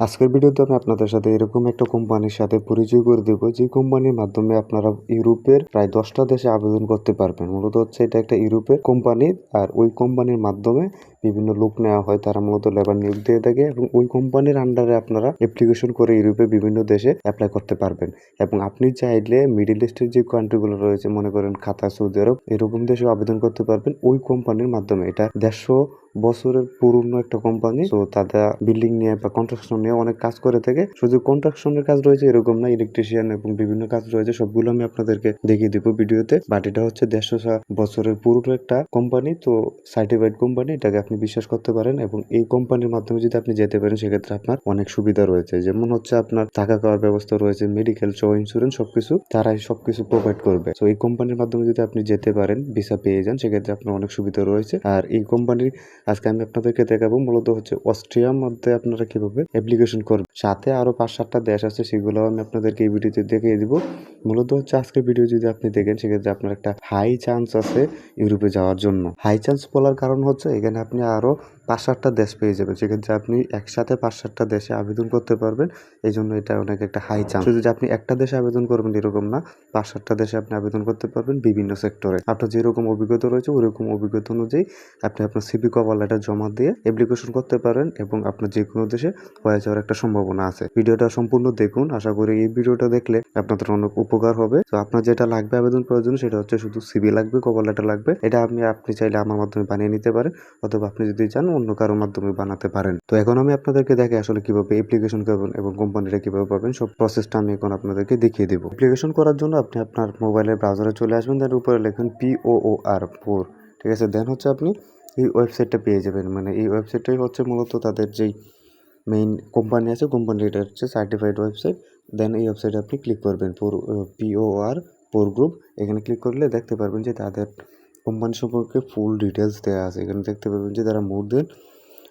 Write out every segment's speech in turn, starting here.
আজকের ভিডিওতে আমি আপনাদের সাথে এরকম একটা কোম্পানির সাথে পরিচয় করে দেব, যে কোম্পানির মাধ্যমে আপনারা ইউরোপের প্রায় দশটা দেশে আবেদন করতে পারবেন। মূলত হচ্ছে এটা একটা ইউরোপের কোম্পানি আর ওই কোম্পানির মাধ্যমে বিভিন্ন লোক নেওয়া হয়, তারা মূলত লেবার নিয়োগ দিয়ে থাকে এবং ওই কোম্পানির আন্ডারে আপনারা অ্যাপ্লিকেশন করে ইউরোপে বিভিন্ন দেশে অ্যাপ্লাই করতে পারবেন। এবং আপনি চাইলে মিডিল ইস্টের যে কান্ট্রিগুলো রয়েছে, মনে করেন খাতা, সৌদি আরব, এরকম দেশেও আবেদন করতে পারবেন ওই কোম্পানির মাধ্যমে। এটা দেড়শো বছরের পুরনো একটা কোম্পানি তো তারা বিল্ডিং নিয়ে বা কনস্ট্রাকশন নিয়ে অনেক কাজ করে থাকে। শুধু কনস্ট্রাকশনের কাজ রয়েছে এরকম না ইলেকট্রিশিয়ান এবং বিভিন্ন কাজ রয়েছে, সবগুলো আমি আপনাদেরকে দেখিয়ে দিব ভিডিওতে। বাট এটা হচ্ছে দেড়শো বছরের পুরনো একটা কোম্পানি তো সার্টিফাইড কোম্পানি এটাকে আপনি বিশ্বাস করতে পারেন এবং এই কোম্পানির মাধ্যমে যদি আপনি যেতে পারেন, সেক্ষেত্রে আপনার অনেক সুবিধা রয়েছে। যেমন হচ্ছে আপনার থাকা খাওয়ার ব্যবস্থা রয়েছে মেডিকেল সহ ইন্স্যুরেন্স সবকিছু তারাই সবকিছু প্রোভাইড করবে। তো এই কোম্পানির মাধ্যমে যদি আপনি যেতে পারেন ভিসা পেয়ে যান, সেক্ষেত্রে আপনার অনেক সুবিধা রয়েছে। আর এই কোম্পানির আজকে আমি আপনাদেরকে দেখাবো মূলত হচ্ছে অস্ট্রিয়ার মধ্যে আপনারা কীভাবে অ্যাপ্লিকেশন করবেন। সাথে আরও পাঁচ সাতটা দেশ আছে সেগুলো আমি আপনাদেরকে এই ভিডিওতে দেখিয়ে দিব। মূলত হচ্ছে আজকের ভিডিও যদি আপনি দেখেন, সেক্ষেত্রে আপনার একটা হাই চান্স আছে ইউরোপে যাওয়ার জন্য। হাই চান্স বলার কারণ হচ্ছে, এখানে আপনি আরও পাঁচ সাতটা দেশ পেয়ে যাবেন। সেক্ষেত্রে আপনি একসাথে পাঁচ সাতটা দেশে আবেদন করতে পারবেন। এই জন্য এটা অনেক একটা হাই চান্স শুধু যে আপনি একটা দেশে আবেদন করবেন এরকম না পাঁচ সাতটা দেশে আপনি আবেদন করতে পারবেন বিভিন্ন সেক্টরে আপনার যেরকম অভিজ্ঞতা রয়েছে ওরকম অভিজ্ঞতা অনুযায়ী আপনি আপনার সিবি কভার লেটার জমা দিয়ে অ্যাপ্লিকেশন করতে পারেন এবং আপনার যে কোনো দেশে হয়ে যাওয়ার একটা সম্ভাবনা আছে। ভিডিওটা সম্পূর্ণ দেখুন। আশা করি এই ভিডিওটা দেখলে আপনাদের অনেক উপকার হবে। তো আপনার যেটা লাগবে আবেদন করার জন্য সেটা হচ্ছে শুধু সিবি লাগবে কভার লেটার লাগবে। এটা আপনি আপনি চাইলে আমার মাধ্যমে বানিয়ে নিতে পারেন। অথবা আপনি যদি চান অন্য কারোর মাধ্যমে বানাতে পারেন। তো এখন আমি আপনাদেরকে দেখে আসলে কীভাবে অ্যাপ্লিকেশন করবেন এবং কোম্পানিটা কীভাবে পাবেন, সব প্রসেসটা আমি এখন আপনাদেরকে দেখিয়ে দেবো। অ্যাপ্লিকেশন করার জন্য আপনি আপনার মোবাইলের ব্রাউজারে চলে আসবেন তার উপরে লেখেন পিও আর ফোর ঠিক আছে? দেন হচ্ছে আপনি এই ওয়েবসাইটটা পেয়ে যাবেন। মানে এই ওয়েবসাইটটাই হচ্ছে মূলত তাদের যেই মেইন কোম্পানি আছে কোম্পানিটা হচ্ছে সার্টিফাইড ওয়েবসাইট দেন এই ওয়েবসাইটে আপনি ক্লিক করবেন। Pour P O R pour group এখানে ক্লিক করলে দেখতে পারবেন যে তাদের কোম্পানি সম্পর্কে ফুল ডিটেলস দেওয়া আছে। এখানে দেখতে পাবেন যে তারা more than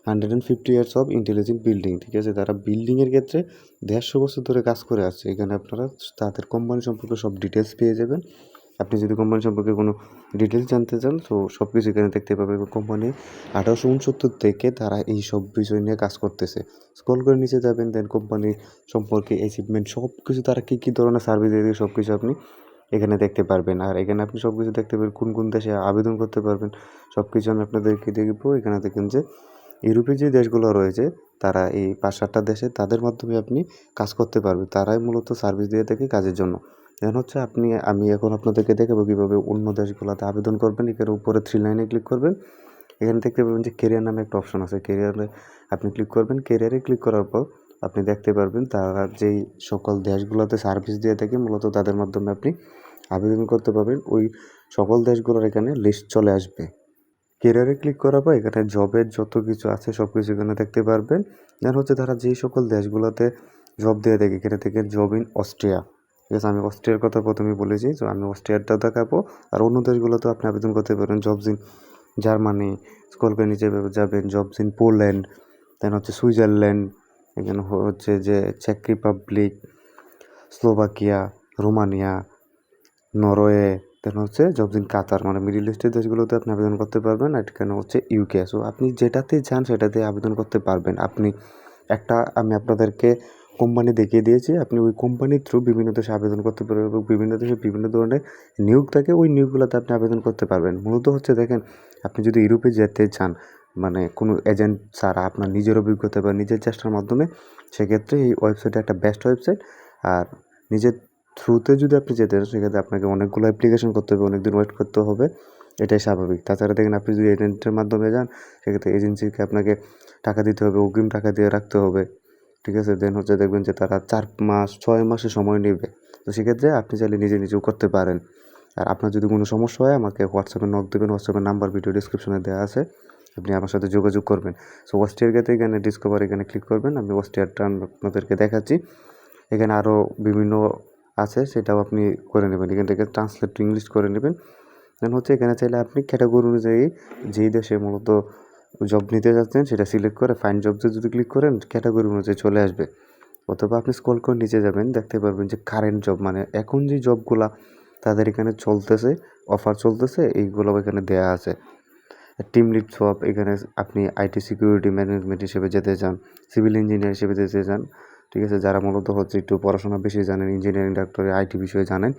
hundred and fifty years of intelligent building ঠিক আছে? তারা বিল্ডিংয়ের ক্ষেত্রে দেড়শো বছর ধরে কাজ করে আসছে। এখানে আপনারা তাদের কোম্পানি সম্পর্কে সব ডিটেলস পেয়ে যাবেন। আপনি যদি কোম্পানি সম্পর্কে কোনো ডিটেলস জানতে চান, তো সব কিছু এখানে দেখতে পাবেন। কোম্পানি আঠারোশো উনসত্তর থেকে তারা এই সব বিষয় নিয়ে কাজ করতেছে। স্ক্রল করে নিচে যাবেন দেন কোম্পানি সম্পর্কে অ্যাচিভমেন্ট সব কিছু তারা কী কী ধরনের সার্ভিস দিয়ে সব কিছু আপনি এখানে দেখতে পারবেন। আর এখানে আপনি সব কিছু দেখতে পারবেন, কোন কোন দেশে আবেদন করতে পারবেন সব কিছু আমি আপনাদেরকে দেখব। এখানে দেখেন যে, ইউরোপের যে দেশগুলো রয়েছে, তারা এই পাঁচ সাতটা দেশে তাদের মাধ্যমে আপনি কাজ করতে পারবেন। তারাই মূলত সার্ভিস দিয়ে থাকে কাজের জন্য। এখন হচ্ছে আপনি, আমি এখন আপনাদেরকে দেখাবো কীভাবে অন্য দেশগুলোতে আবেদন করবেন। এখানে উপরে থ্রি লাইনে ক্লিক করবেন। এখানে দেখতে পাবেন যে কেরিয়ার নামে একটা অপশন আছে। কেরিয়ারে আপনি ক্লিক করবেন। কেরিয়ারে ক্লিক করার পর আপনি দেখতে পারবেন তারা যেই সকল দেশগুলোতে সার্ভিস দিয়ে থাকে, মূলত তাদের মাধ্যমে আপনি আবেদন করতে পারবেন। ওই সকল দেশগুলোর এখানে লিস্ট চলে আসবে। কেরিয়ারে ক্লিক করার পর এখানে জবের যত কিছু আছে সব কিছু এখানে দেখতে পারবেন। দেন হচ্ছে তারা যেই সকল দেশগুলোতে জব দিয়ে থাকে এখানে থেকে জব ইন অস্ট্রিয়া ঠিক আছে, আমি অস্ট্রিয়ার কথা প্রথমে বলেছি, তো আমি অস্ট্রিয়ারটা দেখাবো। আর অন্য দেশগুলোতেও আপনি আবেদন করতে পারেন। জবস ইন জার্মানি স্কল করে নিচে যাবেন। জবস ইন পোল্যান্ড দেন হচ্ছে সুইজারল্যান্ড এখানে হচ্ছে যে check Republic Slovakia Romania Norway then হচ্ছে জবস ইন কাতার মানে মিডিল ইস্টের দেশগুলোতে আপনি আবেদন করতে পারবেন আর এখানে হচ্ছে ইউকে সো আপনি যেটাতে চান সেটাতে আবেদন করতে পারবেন। আপনি একটা, আমি আপনাদেরকে কোম্পানি দেখিয়ে দিয়েছি, আপনি ওই কোম্পানির থ্রু বিভিন্ন দেশে আবেদন করতে পারবেন এবং বিভিন্ন দেশে বিভিন্ন ধরনের নিয়োগ থাকে, ওই নিয়োগগুলোতে আপনি আবেদন করতে পারবেন। মূলত হচ্ছে দেখেন, আপনি যদি ইউরোপে যেতে চান মানে কোনো এজেন্ট ছাড়া, আপনার নিজের অভিজ্ঞতা বা নিজের চেষ্টার মাধ্যমে, সেক্ষেত্রে এই ওয়েবসাইটটা একটা বেস্ট ওয়েবসাইট আর নিজের থ্রুতে যদি আপনি যেতে চান সেক্ষেত্রে আপনাকে অনেকগুলো অ্যাপ্লিকেশন করতে হবে অনেক দিন ওয়েট করতে হবে। এটাই স্বাভাবিক। তাছাড়া দেখেন, আপনি যদি এজেন্টের মাধ্যমে যান, সেক্ষেত্রে এজেন্সিকে আপনাকে টাকা দিতে হবে, অগ্রিম টাকা দিয়ে রাখতে হবে। ঠিক আছে? দেন হচ্ছে দেখবেন যে তারা চার মাস, ছয় মাসে সময় নেবে। তো সেক্ষেত্রে আপনি চাইলে নিজে নিজেও করতে পারেন। আর আপনার যদি কোনো সমস্যা হয়, আমাকে হোয়াটসঅ্যাপে নক দেবেন। হোয়াটসঅ্যাপের নাম্বার ভিডিও ডিসক্রিপশনে দেওয়া আছে। আপনি আমার সাথে যোগাযোগ করবেন। সো ওয়াস্টিয়ার গেতে এখানে ডিসকভার এখানে ক্লিক করবেন। আমি ওয়াস্টিয়ারটা আপনাদেরকে দেখাচ্ছি। এখানে আরও বিভিন্ন আছে, সেটাও আপনি করে নেবেন। এখান থেকে ট্রান্সলেট টু ইংলিশ করে নেবেন। দেন হচ্ছে এখানে চাইলে আপনি ক্যাটাগরি অনুযায়ী যেই দেশে মূলত জব নিতে যাচ্ছেন, সেটা সিলেক্ট করে ফাইন জবসে যদি ক্লিক করেন ক্যাটাগরি অনুযায়ী চলে আসবে। অথবা আপনি স্কল করে নিচে যাবেন, দেখতে পারবেন যে কারেন্ট জব মানে এখন যে জবগুলা তাদের এখানে চলতেছে অফার চলতেছে এইগুলো এখানে দেয়া আছে। টিম লিড সব এখানে আপনি আইটি সিকিউরিটি ম্যানেজমেন্ট হিসেবে যেতে চান সিভিল ইঞ্জিনিয়ার হিসেবে যেতে চান ঠিক আছে, যারা মূলত হচ্ছে একটু পড়াশোনা বেশি জানেন ইঞ্জিনিয়ারিং ডাক্তারি আইটি বিষয়ে জানেন,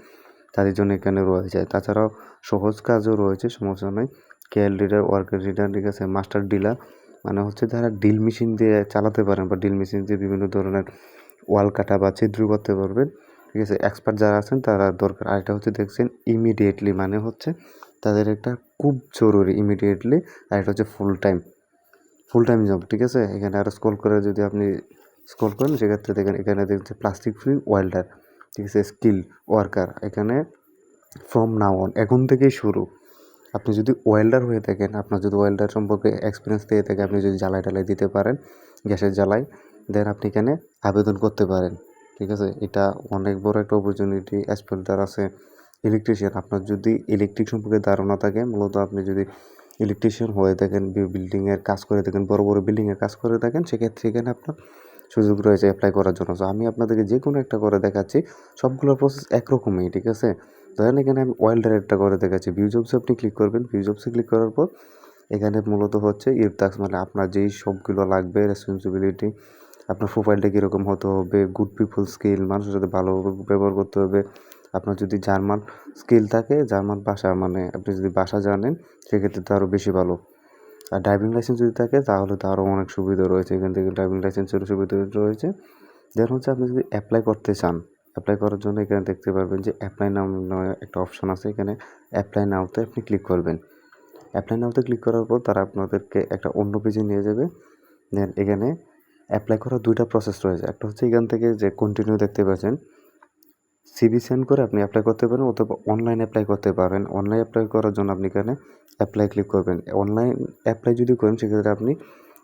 তাদের জন্য এখানে রয়েছে। তাছাড়াও সহজ কাজও রয়েছে, সমস্যা নয় কেএল রিডার ওয়ার্কার রিডার ঠিক আছে মাস্টার ডিলার মানে হচ্ছে যারা ডিল মেশিন দিয়ে চালাতে পারেন বা ডিল মেশিন দিয়ে বিভিন্ন ধরনের ওয়াল কাটা বা ছিদ্র করতে পারবেন, ঠিক আছে। এক্সপার্ট যারা আছেন, তারা দরকার। আর এটা হচ্ছে দেখছেন ইমিডিয়েটলি মানে হচ্ছে তাদের একটা খুব জরুরি ইমিডিয়েটলি আর এটা হচ্ছে full time full time job ঠিক আছে। এখানে আরও স্ক্রল করে যদি আপনি স্ক্রল করেন, সেক্ষেত্রে দেখেন এখানে দেখছে প্লাস্টিক ফ্রি ওয়েল্ডার ঠিক আছে স্কিল ওয়ার্কার এখানে ফ্রম নাও অন এখন থেকেই শুরু। আপনি যদি ওয়েল্ডার হয়ে থাকেন, আপনার যদি ওয়েল্ডার সম্পর্কে এক্সপিরিয়েন্স থেকে থাকে, আপনি যদি জ্বালাই টালাই দিতে পারেন, গ্যাসের জ্বালাই দেন আপনি এখানে আবেদন করতে পারেন, ঠিক আছে? এটা অনেক বড় একটা অপরচুনিটি অ্যাসপেল্টার আছে। ইলেকট্রিশিয়ান আপনার যদি ইলেকট্রিক সম্পর্কে ধারণা থাকে, মূলত আপনি যদি ইলেকট্রিশিয়ান হয়ে থাকেন বিল্ডিংয়ের কাজ করে থাকেন, বড় বড় বিল্ডিংয়ের কাজ করে থাকেন, সেক্ষেত্রে এখানে আপনার সুযোগ রয়েছে অ্যাপ্লাই করার জন্য। তো আমি আপনাদেরকে যে কোনো একটা করে দেখাচ্ছি সবগুলো প্রসেস একরকমই, ঠিক আছে? ধরেন এখানে আমি ওয়েল্ডার একটা করে দেখাচ্ছি। ভিউ জবসে আপনি ক্লিক করবেন। ভিউ জবসে ক্লিক করার পর, এখানে মূলত হচ্ছে ইরতাক্স মানে আপনার যেই সবগুলো লাগবে রেসপন্সিবিলিটি আপনার প্রোফাইলটা কীরকম হতে হবে গুড পিপল স্কিল মানুষের সাথে ভালোভাবে ব্যবহার করতে হবে। আপনার যদি জার্মান স্কিল থাকে জার্মান ভাষা মানে আপনি যদি ভাষা জানেন, সেক্ষেত্রে তো আরও বেশি ভালো। আর ড্রাইভিং লাইসেন্স যদি থাকে, তাহলে তো আরও অনেক সুবিধা রয়েছে। এখান থেকে ড্রাইভিং লাইসেন্সেরও সুবিধা রয়েছে। যেমন হচ্ছে আপনি যদি অ্যাপ্লাই করতে চান অ্যাপ্লাই করার জন্য এখানে দেখতে পারবেন যে অ্যাপ্লাই নাম একটা অপশন আছে। এখানে অ্যাপ্লাই নাওতে আপনি ক্লিক করবেন। অ্যাপ্লাই নাওতে ক্লিক করার পর তারা আপনাদেরকে একটা অন্য পেজে নিয়ে যাবে। দেন এখানে অ্যাপ্লাই করার দুইটা প্রসেস রয়েছে। একটা হচ্ছে এখান থেকে যে কন্টিনিউ দেখতে পাচ্ছেন সিবি সেন্ড করে আপনি অ্যাপ্লাই করতে পারেন অথবা অনলাইন অ্যাপ্লাই করতে পারেন। অনলাইন অ্যাপ্লাই করার জন্য আপনি এখানে অ্যাপ্লাই ক্লিক করবেন। অনলাইন অ্যাপ্লাই যদি করেন, সেক্ষেত্রে আপনি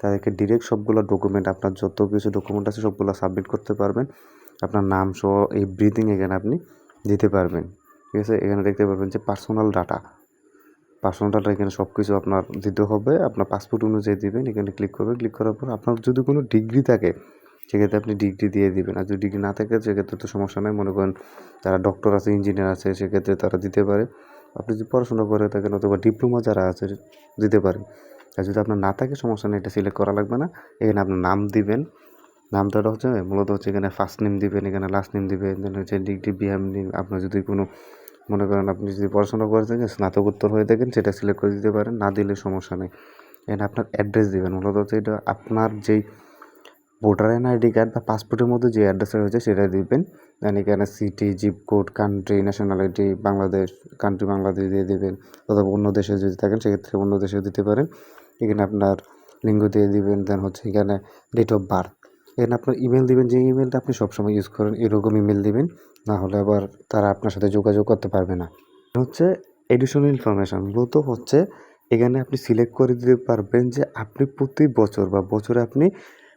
তাদেরকে ডিরেক্ট সবগুলো ডকুমেন্ট আপনার যত কিছু ডকুমেন্ট আছে সবগুলো সাবমিট করতে পারবেন। আপনার নাম সহ এই ব্রিদিং এখানে আপনি দিতে পারবেন। ঠিক আছে? এখানে দেখতে পারবেন যে পার্সোনাল ডাটা পার্সোনাল ডাটা এখানে সব কিছু আপনার দিতে হবে। আপনার পাসপোর্ট অনুযায়ী দিবেন। এখানে ক্লিক করবেন। ক্লিক করার পর আপনার যদি কোনো ডিগ্রি থাকে সেক্ষেত্রে আপনি ডিগ্রি দিয়ে দিবেন। আর যদি ডিগ্রি না থাকে, সেক্ষেত্রে তো সমস্যা নেই। মনে করেন যারা ডক্টর আছে ইঞ্জিনিয়ার আছে, সেক্ষেত্রে তারা দিতে পারে। আপনি যদি পড়াশোনা করে থাকেন অথবা ডিপ্লোমা যারা আছে, দিতে পারেন। আর যদি আপনার না থাকে, সমস্যা নেই, এটা সিলেক্ট করা লাগবে না। এখানে আপনার নাম দিবেন। নামটা হচ্ছে, মূলত হচ্ছে এখানে ফার্স্ট নেম দিবেন, এখানে লাস্ট নেম দিবেন দেন হচ্ছে ডিগ্রি বিএম নেম আপনার যদি কোনো, মনে করেন আপনি যদি পড়াশোনা করে থাকেন, স্নাতকোত্তর হয়ে থাকেন, সেটা সিলেক্ট করে দিতে পারেন। না দিলে সমস্যা নেই। এখানে আপনার অ্যাড্রেস দিবেন। মূলত হচ্ছে এটা আপনার যেই ভোটার আইডি কার্ড বা পাসপোর্টের মধ্যে যে অ্যাড্রেসটা রয়েছে সেটা দিবেন। দেন এখানে city zip code country nationality Bangladesh country Bangladesh দিয়ে দেবেন। অথবা অন্য দেশে যদি থাকেন, সেক্ষেত্রে অন্য দেশে দিতে পারেন। এখানে আপনার লিঙ্গ দিয়ে দিবেন দেন হচ্ছে এখানে ডেট অফ বার্থ এখানে আপনার ইমেল দিবেন, যে ইমেলটা আপনি সবসময় ইউজ করেন, এরকম ইমেল দিবেন। না হলে আবার তারা আপনার সাথে যোগাযোগ করতে পারবে না। হচ্ছে এডিশনাল ইনফরমেশান মূলত হচ্ছে এখানে আপনি সিলেক্ট করে দিতে পারবেন যে আপনি প্রতি বছর বা বছরে আপনি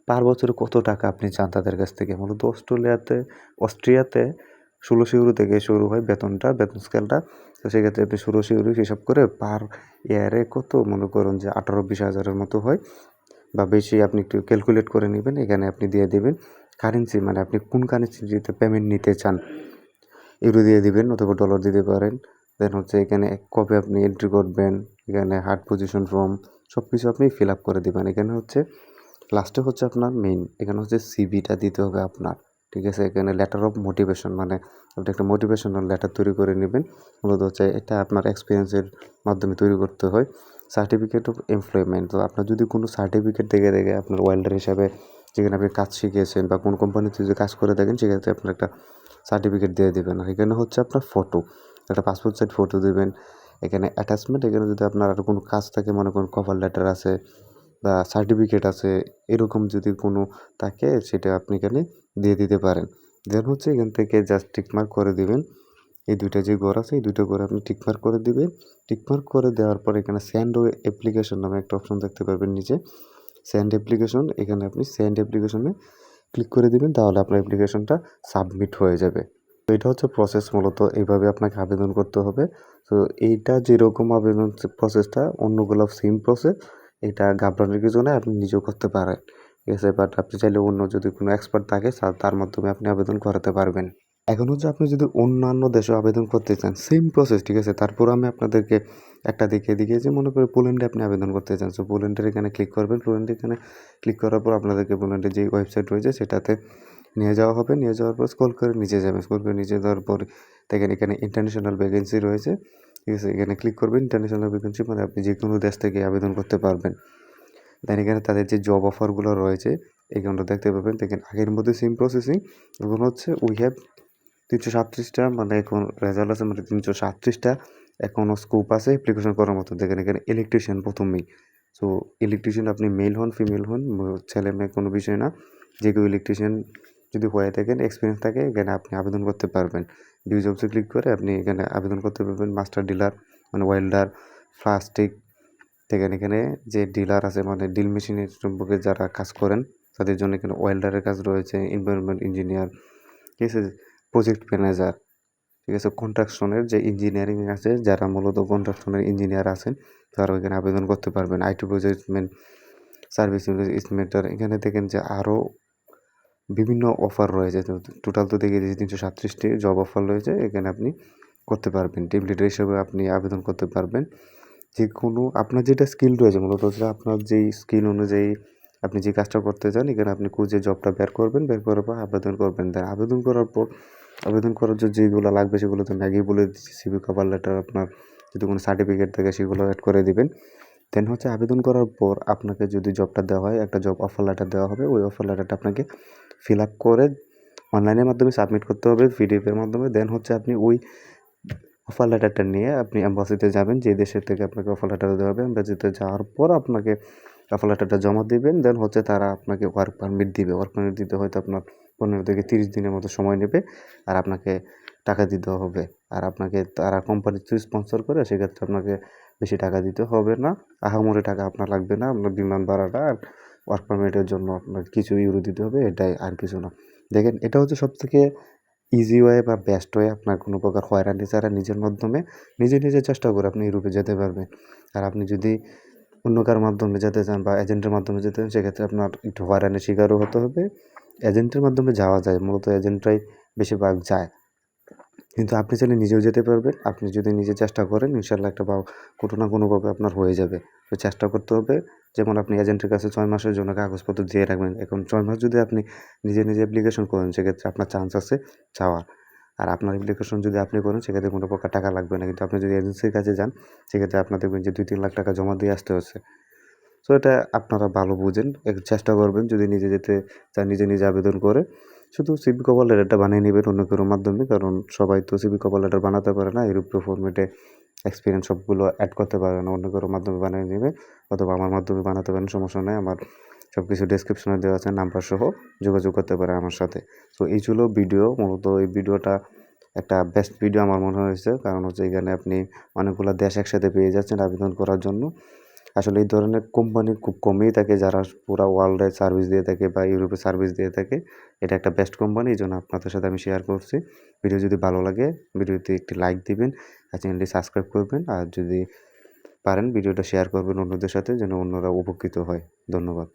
পার বছরে কত টাকা আপনি চান তাদের কাছ থেকে? মূলত অস্ট্রেলিয়াতে, অস্ট্রিয়াতে ষোলোশো ইউরো থেকে শুরু হয় বেতনটা, বেতন স্কেলটা। তো সেক্ষেত্রে আপনি ষোলোশো ইউরো হিসাব করে পার ইয়ারে কত? মনে করুন যে আঠারো বিশ হাজারের মতো হয়। বা বেশি আপনি একটু ক্যালকুলেট করে নেবেন, এখানে আপনি দিয়ে দেবেন কারেন্সি মানে আপনি কোন কারেন্সিতে পেমেন্ট নিতে চান? ইউরো দিয়ে দিবেন অথবা ডলার দিতে পারেন। দেন হচ্ছে এখানে কবে আপনি এন্ট্রি করবেন, এখানে হার্ড পজিশন ফর্ম সব কিছু আপনি ফিল আপ করে দেবেন। এখানে হচ্ছে লাস্টে হচ্ছে আপনার মেইন এখানে হচ্ছে সিভিটা দিতে হবে আপনার, ঠিক আছে? এখানে লেটার অফ মোটিভেশন মানে আপনি একটা মোটিভেশনাল লেটার তৈরি করে নেবেন। মূলত হচ্ছে এটা আপনার এক্সপিরিয়েন্সের মাধ্যমে তৈরি করতে হয়। সার্টিফিকেট অফ এমপ্লয়মেন্ট তো আপনার যদি কোনো সার্টিফিকেট দেখে দেখে আপনার ওয়েল্ডার হিসাবে যেখানে আপনি কাজ শিখিয়েছেন বা কোন কোম্পানিতে যদি কাজ করে থাকেন, সেক্ষেত্রে আপনার একটা সার্টিফিকেট দিয়ে দেবেন। আর এখানে হচ্ছে আপনার ফটো একটা পাসপোর্ট সাইজ ফটো দেবেন। এখানে অ্যাটাচমেন্ট এখানে যদি আপনার আর কোনো কাজ থাকে, মনে করুন কভার লেটার আছে বা সার্টিফিকেট আছে, এরকম যদি কোনো থাকে সেটা আপনি এখানে দিয়ে দিতে পারেন। দেন হচ্ছে এখান থেকে জাস্ট টিকমার্ক করে দিবেন। এই দুইটা যে ঘর আছে, এই দুটো ঘরে আপনি টিকমার্ক করে দিবেন। টিকমার্ক করে দেওয়ার পর এখানে স্যান্ড অ্যাপ্লিকেশন নামে একটা অপশন দেখতে পারবেন নিচে। স্যান্ড অ্যাপ্লিকেশন এখানে আপনি স্যান্ড অ্যাপ্লিকেশনে ক্লিক করে দিবেন, তাহলে আপনার অ্যাপ্লিকেশনটা সাবমিট হয়ে যাবে। তো এটা হচ্ছে প্রসেস মূলত, এইভাবে আপনাকে আবেদন করতে হবে। তো এইটা যেরকম আবেদন প্রসেসটা অন্যগুলো সেম প্রসেস এটা ঘাবড়ানোর কিছু নেই, আপনি নিজেও করতে পারেন। ঠিক আছে বাট আপনি চাইলে অন্য যদি কোনো এক্সপার্ট থাকে তার মাধ্যমে আপনি আবেদন করাতে পারবেন। এখন হচ্ছে আপনি যদি অন্যান্য দেশে আবেদন করতে চান সেম প্রসেস ঠিক আছে? তারপর আমি আপনাদেরকে একটা দিকে যে মনে করে পোল্যান্ডে আপনি আবেদন করতে চান। সো পোল্যান্ডের এখানে ক্লিক করবেন। পোল্যান্ডে এখানে ক্লিক করার পর আপনাদেরকে পোল্যান্ডের যে ওয়েবসাইট রয়েছে, সেটাতে নিয়ে যাওয়া হবে। নিয়ে যাওয়ার পর স্কল করে নিচে যাবেন। স্কল করে নিচে যাওয়ার পর দেখেন এখানে ইন্টারন্যাশনাল ভ্যাকেন্সি রয়েছে। ঠিক আছে, এখানে ক্লিক করবেন ইন্টারন্যাশনাল ভ্যাকেন্সি মানে আপনি যে কোনো দেশ থেকে আবেদন করতে পারবেন। দেন এখানে তাদের যে জব অফারগুলো রয়েছে এখানটা দেখতে পাবেন। দেখেন, আগের মধ্যে সেম প্রসেসিং এখন হচ্ছে উই হ্যাভ তিনশো সাতত্রিশটা মানে এখন রেজাল্ট আছে মানে তিনশো সাতত্রিশটা এখনও স্কোপ আছে অ্যাপ্লিকেশন করার মতো। দেখেন, এখানে ইলেকট্রিশিয়ান প্রথমেই। সো ইলেকট্রিশিয়ান আপনি মেল হন ফিমেল হন, ছেলে মেয়ে কোনো বিষয় না। যে কেউ ইলেকট্রিশিয়ান যদি হয়ে থাকেন এক্সপিরিয়েন্স থাকে, এখানে আপনি আবেদন করতে পারবেন। ভিউ জবসে ক্লিক করে আপনি এখানে আবেদন করতে পারবেন। মাস্টার ডিলার মানে ওয়েল্ডার প্লাস্টিক দেখেন এখানে যে ডিলার আছে মানে ডিল মেশিনের সম্পর্কে যারা কাজ করেন, তাদের জন্য এখানে ওয়েল্ডারের কাজ রয়েছে এনভায়রনমেন্ট ইঞ্জিনিয়ার ঠিক আছে? প্রজেক্ট ম্যানেজার ঠিক আছে? কনস্ট্রাকশনের যে ইঞ্জিনিয়ারিং আছে, যারা মূলত কনস্ট্রাকশনের ইঞ্জিনিয়ার আছেন তারা এখানে আবেদন করতে পারবেন। আইটি প্রজেক্টমেন্ট সার্ভিস ইনস্ট্রিমেন্টার এখানে দেখেন যে আরও বিভিন্ন অফার রয়েছে। তো টোটাল তো দেখে দিয়েছি, তিনশো সাতত্রিশটি জব অফার রয়েছে। এখানে আপনি করতে পারবেন। টিম লিডার হিসেবে আপনি আবেদন করতে পারবেন। যে কোনো আপনার যেটা স্কিল রয়েছে, মূলত আপনার যেই স্কিল অনুযায়ী আপনি যে কাজটা করতে চান, এখানে আপনি খুঁজে জবটা বের করবেন, বের করার পর আবেদন করবেন। দেন আবেদন করার পর, আবেদন করার জন্য যেগুলো লাগবে সেগুলো তো ম্যাগি বলে দিচ্ছি সিভি কভার লেটার আপনার যদি কোনো সার্টিফিকেট থাকে সেগুলো অ্যাড করে দিবেন। দেন হচ্ছে আবেদন করার পর আপনাকে যদি জবটা দেওয়া হয়, একটা জব অফার লেটার দেওয়া হবে। ওই অফার লেটারটা আপনাকে ফিল আপ করে অনলাইনের মাধ্যমে সাবমিট করতে হবে পিডিএফের মাধ্যমে। দেন হচ্ছে আপনি ওই অফার লেটারটা নিয়ে আপনি অ্যাম্বাসিতে যাবেন যে দেশের থেকে আপনাকে অফার লেটার দেওয়া হবে। অ্যাম্বাসিতে যাওয়ার পর আপনাকে অফার লেটারটা জমা দিবেন। দেন হচ্ছে তারা আপনাকে ওয়ার্ক পারমিট দিবে। ওয়ার্ক পারমিট দিতে হয়তো আপনার পনেরো থেকে তিরিশ দিনের মতো সময় নেবে আর আপনাকে টাকা দিতে হবে। আর আপনাকে তারা কোম্পানি স্পন্সর করে, সেক্ষেত্রে আপনাকে বেশি টাকা দিতে হবে না। আহামরি টাকা আপনার লাগবে না। আপনার বিমান ভাড়াটা আর ওয়ার্ক পারমিটের জন্য আপনার কিছু ইউরো দিতে হবে, এটাই আর কিছু না। দেখেন, এটা হচ্ছে সবথেকে ইজি ওয়ে বা বেস্ট ওয়ে আপনার কোনো প্রকার হয়রানি ছাড়া নিজের মাধ্যমে নিজে নিজে চেষ্টা করে আপনি ইউরোপে যেতে পারবেন। আর আপনি যদি অন্য কার মাধ্যমে যেতে চান বা এজেন্টের মাধ্যমে যেতে চান, সেক্ষেত্রে আপনার একটু হয়রানির শিকারও হতে হবে। এজেন্টের মাধ্যমে যাওয়া যায়, মূলত এজেন্টরাই বেশিরভাগ যায়। কিন্তু আপনি চাইলে নিজেও যেতে পারবেন। আপনি যদি নিজে চেষ্টা করেন ইনশাল্লাহ একটা বা, কোনো না কোনোভাবে আপনার হয়ে যাবে। তো চেষ্টা করতে হবে, যেমন আপনি এজেন্টের কাছে ছয় মাসের জন্য কাগজপত্র দিয়ে রাখবেন। এখন ছয় মাস যদি আপনি নিজে নিজে অ্যাপ্লিকেশন করেন, সেক্ষেত্রে আপনার চান্স আছে যাওয়ার আর আপনার অ্যাপ্লিকেশন যদি আপনি করেন, সেক্ষেত্রে কোনো প্রকার টাকা লাগবে না। কিন্তু আপনি যদি এজেন্সির কাছে যান, সেক্ষেত্রে আপনার দেখবেন যে দুই তিন লাখ টাকা জমা দিয়ে আসতে হচ্ছে। সো এটা আপনারা ভালো বুঝেন। চেষ্টা করবেন যদি নিজে যেতে চান, নিজে নিজে আবেদন করে। শুধু সিবি কভার লেটারটা বানিয়ে নেবেন অন্য কারোর মাধ্যমে, কারণ সবাই তো সিবি কভার লেটার বানাতে পারে না, এরূপ ফর্মেটে এক্সপিরিয়েন্স সবগুলো অ্যাড করতে পারে না, অন্য কারোর মাধ্যমে বানিয়ে নেবে, অথবা আমার মাধ্যমে বানাতে পারেন, সমস্যা নেই, আমার সব কিছু ডেসক্রিপশনে দেওয়া আছে নাম্বার সহ যোগাযোগ করতে পারে আমার সাথে। তো এই ছিল ভিডিও মূলত এই ভিডিওটা একটা বেস্ট ভিডিও আমার মনে হয়েছে, কারণ হচ্ছে এখানে আপনি অনেকগুলো দেশ একসাথে পেয়ে যাচ্ছেন আবেদন করার জন্য। আসলে এই ধরনের কোম্পানি খুব কমই থাকে যারা পুরো ওয়ার্ল্ডে সার্ভিস দিয়ে থাকে বা ইউরোপে সার্ভিস দিয়ে থাকে। এটা একটা বেস্ট কোম্পানি এই জন্য আপনাদের সাথে আমি শেয়ার করছি। ভিডিও যদি ভালো লাগে, ভিডিওতে একটি লাইক দিবেন আর চ্যানেলটি সাবস্ক্রাইব করবেন। আর যদি পারেন, ভিডিওটা শেয়ার করবেন অন্যদের সাথে যেন অন্যরা উপকৃত হয়। ধন্যবাদ।